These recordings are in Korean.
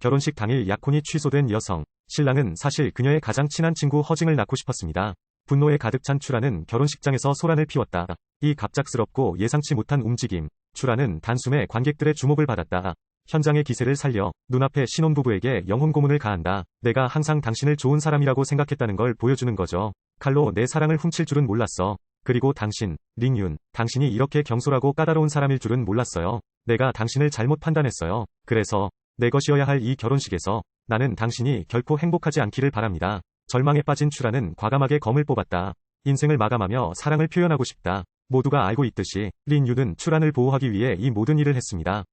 결혼식 당일 약혼이 취소된 여성. 신랑은 사실 그녀의 가장 친한 친구 허징을 낳고 싶었습니다. 분노에 가득 찬 추라는 결혼식장에서 소란을 피웠다. 이 갑작스럽고 예상치 못한 움직임. 추라는 단숨에 관객들의 주목을 받았다. 현장의 기세를 살려 눈앞에 신혼부부에게 영혼 고문을 가한다. 내가 항상 당신을 좋은 사람이라고 생각했다는 걸 보여주는 거죠. 칼로 내 사랑을 훔칠 줄은 몰랐어. 그리고 당신, 링윤, 당신이 이렇게 경솔하고 까다로운 사람일 줄은 몰랐어요. 내가 당신을 잘못 판단했어요. 그래서 내 것이어야 할 이 결혼식에서 나는 당신이 결코 행복하지 않기를 바랍니다. 절망에 빠진 추라는 과감하게 검을 뽑았다. 인생을 마감하며 사랑을 표현하고 싶다. 모두가 알고 있듯이 린유는 추란을 보호하기 위해 이 모든 일을 했습니다.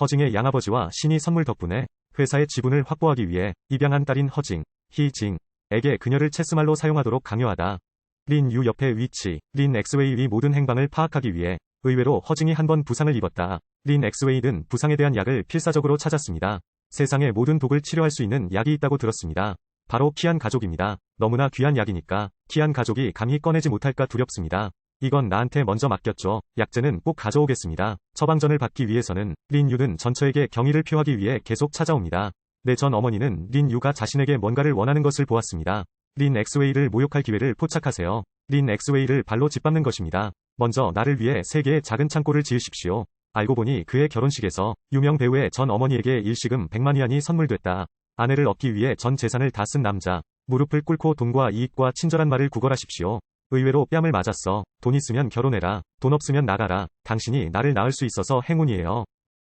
허징의 양아버지와 신이 선물 덕분에 회사의 지분을 확보하기 위해 입양한 딸인 허징, 희징에게 그녀를 체스말로 사용하도록 강요하다. 린유 옆의 위치, 린 엑스웨이 위 모든 행방을 파악하기 위해 의외로 허징이 한 번 부상을 입었다. 린 엑스웨이는 부상에 대한 약을 필사적으로 찾았습니다. 세상의 모든 독을 치료할 수 있는 약이 있다고 들었습니다. 바로 키안 가족입니다. 너무나 귀한 약이니까 키안 가족이 감히 꺼내지 못할까 두렵습니다. 이건 나한테 먼저 맡겼죠. 약재는 꼭 가져오겠습니다. 처방전을 받기 위해서는 린 유는 전처에게 경의를 표하기 위해 계속 찾아옵니다. 내 전 어머니는 린 유가 자신에게 뭔가를 원하는 것을 보았습니다. 린 엑스웨이를 모욕할 기회를 포착하세요. 린 엑스웨이를 발로 짓밟는 것입니다. 먼저 나를 위해 세 개의 작은 창고를 지으십시오. 알고 보니 그의 결혼식에서 유명 배우의 전 어머니에게 일시금 100만 위안이 선물됐다. 아내를 얻기 위해 전 재산을 다 쓴 남자. 무릎을 꿇고 돈과 이익과 친절한 말을 구걸하십시오. 의외로 뺨을 맞았어. 돈 있으면 결혼해라. 돈 없으면 나가라. 당신이 나를 낳을 수 있어서 행운이에요.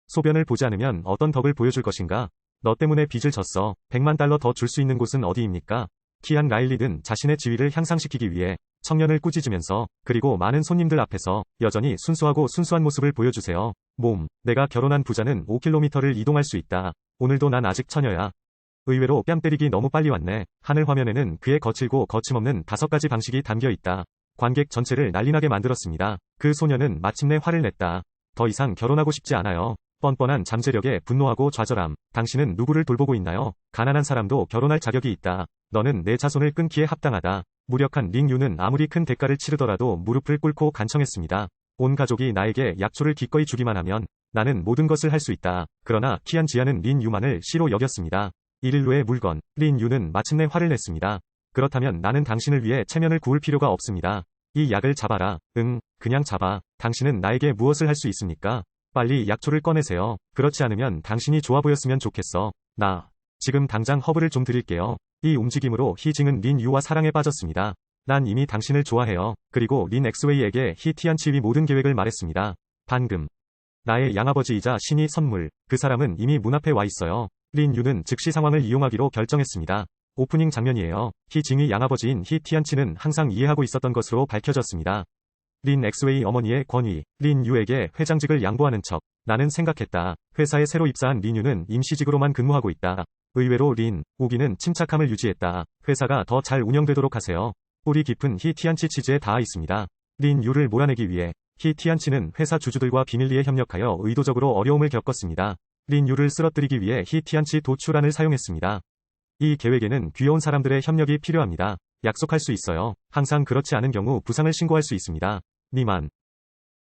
소변을 보지 않으면 어떤 덕을 보여줄 것인가? 너 때문에 빚을 졌어. 100만 달러 더 줄 수 있는 곳은 어디입니까? 키안 라일리든 자신의 지위를 향상시키기 위해 청년을 꾸짖으면서 그리고 많은 손님들 앞에서 여전히 순수하고 순수한 모습을 보여주세요. 몸, 내가 결혼한 부자는 5km를 이동할 수 있다. 오늘도 난 아직 처녀야. 의외로 뺨 때리기 너무 빨리 왔네. 하늘 화면에는 그의 거칠고 거침없는 다섯 가지 방식이 담겨 있다. 관객 전체를 난리나게 만들었습니다. 그 소녀는 마침내 화를 냈다. 더 이상 결혼하고 싶지 않아요. 뻔뻔한 잠재력에 분노하고 좌절함. 당신은 누구를 돌보고 있나요? 가난한 사람도 결혼할 자격이 있다. 너는 내 자손을 끊기에 합당하다. 무력한 링유는 아무리 큰 대가를 치르더라도 무릎을 꿇고 간청했습니다. 온 가족이 나에게 약초를 기꺼이 주기만 하면 나는 모든 것을 할 수 있다. 그러나 키안 지아는 린 유만을 시로 여겼습니다. 이릴로의 물건, 린 유는 마침내 화를 냈습니다. 그렇다면 나는 당신을 위해 체면을 구울 필요가 없습니다. 이 약을 잡아라. 응, 그냥 잡아. 당신은 나에게 무엇을 할 수 있습니까? 빨리 약초를 꺼내세요. 그렇지 않으면 당신이 좋아 보였으면 좋겠어. 나, 지금 당장 허브를 좀 드릴게요. 이 움직임으로 희징은 린 유와 사랑에 빠졌습니다. 난 이미 당신을 좋아해요. 그리고 린 엑스웨이에게 히티안 치위 모든 계획을 말했습니다. 방금. 나의 양아버지이자 신이 선물. 그 사람은 이미 문 앞에 와 있어요. 린 유는 즉시 상황을 이용하기로 결정했습니다. 오프닝 장면이에요. 희징의 양아버지인 히티안치는 항상 이해하고 있었던 것으로 밝혀졌습니다. 린 엑스웨이 어머니의 권위, 린 유에게 회장직을 양보하는 척. 나는 생각했다. 회사에 새로 입사한 린 유는 임시직으로만 근무하고 있다. 의외로 린, 우기는 침착함을 유지했다. 회사가 더 잘 운영되도록 하세요. 뿌리 깊은 히티안치 치즈에 닿아 있습니다. 린 유를 몰아내기 위해 히티안치는 회사 주주들과 비밀리에 협력하여 의도적으로 어려움을 겪었습니다. 린 유를 쓰러뜨리기 위해 히티안치 도출안을 사용했습니다. 이 계획에는 귀여운 사람들의 협력이 필요합니다. 약속할 수 있어요. 항상 그렇지 않은 경우 부상을 신고할 수 있습니다. 니만.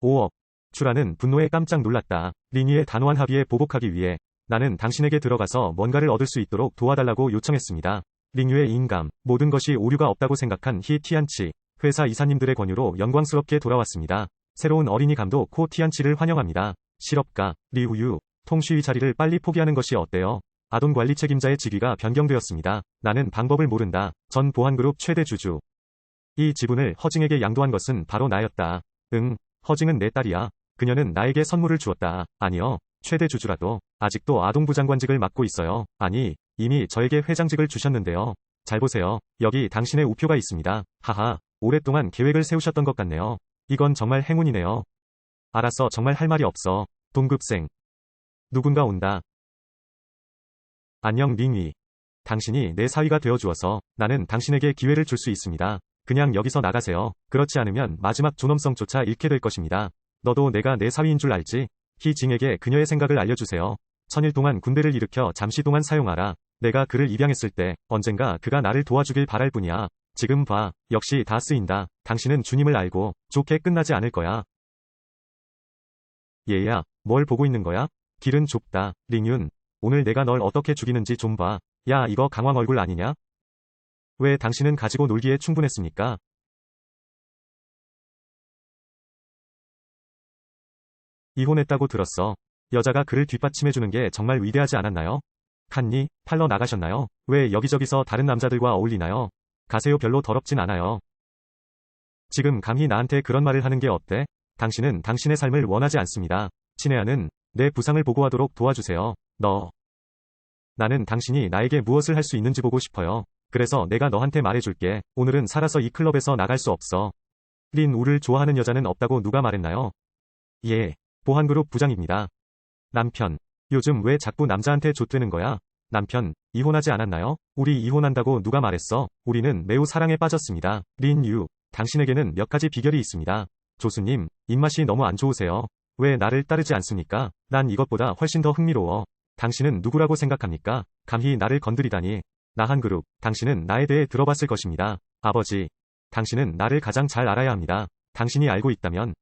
5억. 추라는 분노에 깜짝 놀랐다. 리니의 단호한 합의에 보복하기 위해 나는 당신에게 들어가서 뭔가를 얻을 수 있도록 도와달라고 요청했습니다. 링유의 인감, 모든 것이 오류가 없다고 생각한 히 티안치, 회사 이사님들의 권유로 영광스럽게 돌아왔습니다. 새로운 어린이 감독 코 티안치를 환영합니다. 실업가, 리우유, 통쉬위 자리를 빨리 포기하는 것이 어때요? 아동 관리 책임자의 직위가 변경되었습니다. 나는 방법을 모른다. 전 보안그룹 최대 주주. 이 지분을 허징에게 양도한 것은 바로 나였다. 응, 허징은 내 딸이야. 그녀는 나에게 선물을 주었다. 아니요. 최대 주주라도 아직도 아동부 장관직을 맡고 있어요. 아니, 이미 저에게 회장직을 주셨는데요. 잘 보세요. 여기 당신의 우표가 있습니다. 하하, 오랫동안 계획을 세우셨던 것 같네요. 이건 정말 행운이네요. 알았어, 정말 할 말이 없어. 동급생. 누군가 온다. 안녕 링위. 당신이 내 사위가 되어주어서 나는 당신에게 기회를 줄 수 있습니다. 그냥 여기서 나가세요. 그렇지 않으면 마지막 존엄성조차 잃게 될 것입니다. 너도 내가 내 사위인 줄 알지? 희징에게 그녀의 생각을 알려주세요. 천일 동안 군대를 일으켜 잠시 동안 사용하라. 내가 그를 입양했을 때 언젠가 그가 나를 도와주길 바랄 뿐이야. 지금 봐. 역시 다 쓰인다. 당신은 주님을 알고 좋게 끝나지 않을 거야. 얘야, 뭘 보고 있는 거야? 길은 좁다. 링윤. 오늘 내가 널 어떻게 죽이는지 좀 봐. 야, 이거 강황 얼굴 아니냐? 왜 당신은 가지고 놀기에 충분했습니까? 이혼했다고 들었어. 여자가 그를 뒷받침해주는 게 정말 위대하지 않았나요? 칸니, 팔러 나가셨나요? 왜 여기저기서 다른 남자들과 어울리나요? 가세요 별로 더럽진 않아요. 지금 감히 나한테 그런 말을 하는 게 어때? 당신은 당신의 삶을 원하지 않습니다. 친애하는 내 부상을 보고하도록 도와주세요. 너. 나는 당신이 나에게 무엇을 할 수 있는지 보고 싶어요. 그래서 내가 너한테 말해줄게. 오늘은 살아서 이 클럽에서 나갈 수 없어. 린 우를 좋아하는 여자는 없다고 누가 말했나요? 예. 보안그룹 부장입니다. 남편. 요즘 왜 자꾸 남자한테 좆되는 거야? 남편, 이혼하지 않았나요? 우리 이혼한다고 누가 말했어? 우리는 매우 사랑에 빠졌습니다. 린 유. 당신에게는 몇 가지 비결이 있습니다. 조수님, 입맛이 너무 안 좋으세요. 왜 나를 따르지 않습니까? 난 이것보다 훨씬 더 흥미로워. 당신은 누구라고 생각합니까? 감히 나를 건드리다니. 나한그룹, 당신은 나에 대해 들어봤을 것입니다. 아버지. 당신은 나를 가장 잘 알아야 합니다. 당신이 알고 있다면.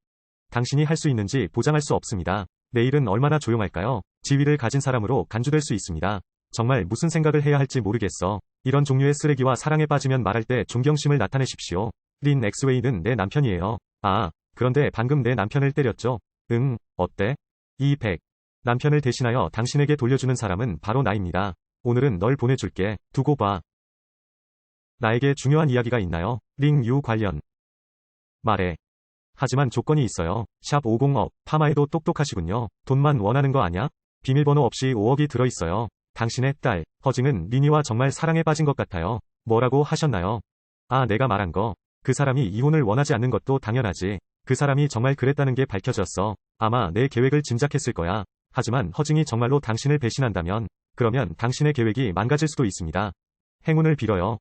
당신이 할 수 있는지 보장할 수 없습니다. 내일은 얼마나 조용할까요? 지위를 가진 사람으로 간주될 수 있습니다. 정말 무슨 생각을 해야 할지 모르겠어. 이런 종류의 쓰레기와 사랑에 빠지면 말할 때 존경심을 나타내십시오. 린 엑스웨이는 내 남편이에요. 아, 그런데 방금 내 남편을 때렸죠? 응, 어때? 이백. 남편을 대신하여 당신에게 돌려주는 사람은 바로 나입니다. 오늘은 널 보내줄게. 두고 봐. 나에게 중요한 이야기가 있나요? 링유 관련. 말해. 하지만 조건이 있어요. 샵 50억, 파마에도 똑똑하시군요. 돈만 원하는 거 아냐? 비밀번호 없이 5억이 들어있어요. 당신의 딸, 허징은 리니와 정말 사랑에 빠진 것 같아요. 뭐라고 하셨나요? 아, 내가 말한 거. 그 사람이 이혼을 원하지 않는 것도 당연하지. 그 사람이 정말 그랬다는 게 밝혀졌어. 아마 내 계획을 짐작했을 거야. 하지만 허징이 정말로 당신을 배신한다면, 그러면 당신의 계획이 망가질 수도 있습니다. 행운을 빌어요.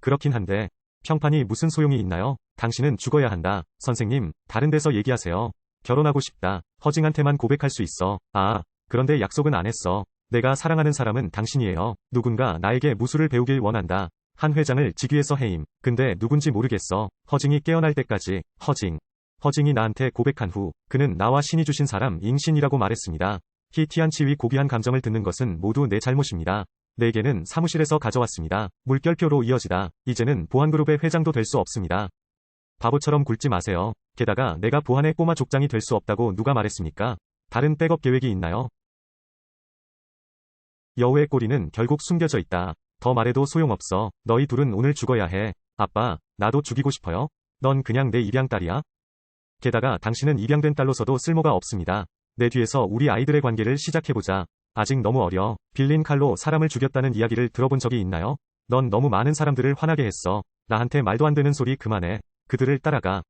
그렇긴 한데, 평판이 무슨 소용이 있나요? 당신은 죽어야 한다. 선생님, 다른 데서 얘기하세요. 결혼하고 싶다. 허징한테만 고백할 수 있어. 아, 그런데 약속은 안 했어. 내가 사랑하는 사람은 당신이에요. 누군가 나에게 무술을 배우길 원한다. 한 회장을 직위해서 해임. 근데 누군지 모르겠어. 허징이 깨어날 때까지. 허징. 허징이 나한테 고백한 후, 그는 나와 신이 주신 사람 잉신이라고 말했습니다. 희티한 치위 고귀한 감정을 듣는 것은 모두 내 잘못입니다. 내게는 사무실에서 가져왔습니다. 물결표로 이어지다. 이제는 보안그룹의 회장도 될 수 없습니다. 바보처럼 굴지 마세요. 게다가 내가 보안의 꼬마 족장이 될 수 없다고 누가 말했습니까? 다른 백업 계획이 있나요? 여우의 꼬리는 결국 숨겨져 있다. 더 말해도 소용없어. 너희 둘은 오늘 죽어야 해. 아빠, 나도 죽이고 싶어요. 넌 그냥 내 입양딸이야? 게다가 당신은 입양된 딸로서도 쓸모가 없습니다. 내 뒤에서 우리 아이들의 관계를 시작해보자. 아직 너무 어려. 빌린 칼로 사람을 죽였다는 이야기를 들어본 적이 있나요? 넌 너무 많은 사람들을 화나게 했어. 나한테 말도 안 되는 소리 그만해. 그들을 따라가.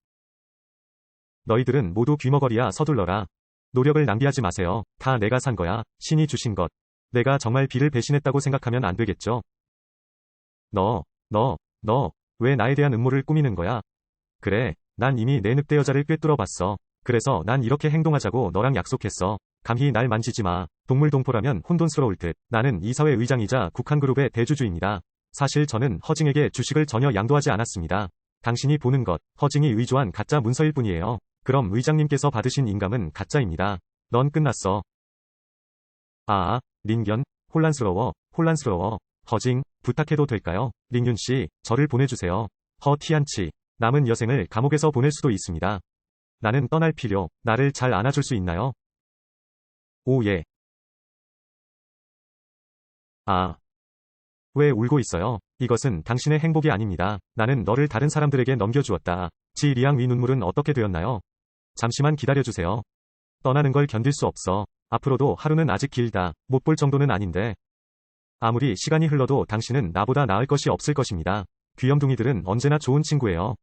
너희들은 모두 귀머거리야 서둘러라. 노력을 낭비하지 마세요. 다 내가 산 거야. 신이 주신 것. 내가 정말 비를 배신했다고 생각하면 안 되겠죠? 너, 너, 너, 왜 나에 대한 음모를 꾸미는 거야? 그래, 난 이미 내 늑대 여자를 꿰뚫어 봤어. 그래서 난 이렇게 행동하자고 너랑 약속했어. 감히 날 만지지 마. 동물 동포라면 혼돈스러울 듯. 나는 이사회 의장이자 국한그룹의 대주주입니다. 사실 저는 허징에게 주식을 전혀 양도하지 않았습니다. 당신이 보는 것, 허징이 의조한 가짜 문서일 뿐이에요. 그럼 의장님께서 받으신 인감은 가짜입니다. 넌 끝났어. 아, 린견, 혼란스러워, 혼란스러워. 허징, 부탁해도 될까요? 링윤 씨, 저를 보내주세요. 허티안치, 남은 여생을 감옥에서 보낼 수도 있습니다. 나는 떠날 필요, 나를 잘 안아줄 수 있나요? 오, 예. 아. 왜 울고 있어요? 이것은 당신의 행복이 아닙니다. 나는 너를 다른 사람들에게 넘겨주었다. 지 리앙 위 눈물은 어떻게 되었나요? 잠시만 기다려주세요. 떠나는 걸 견딜 수 없어. 앞으로도 하루는 아직 길다. 못 볼 정도는 아닌데. 아무리 시간이 흘러도 당신은 나보다 나을 것이 없을 것입니다. 귀염둥이들은 언제나 좋은 친구예요.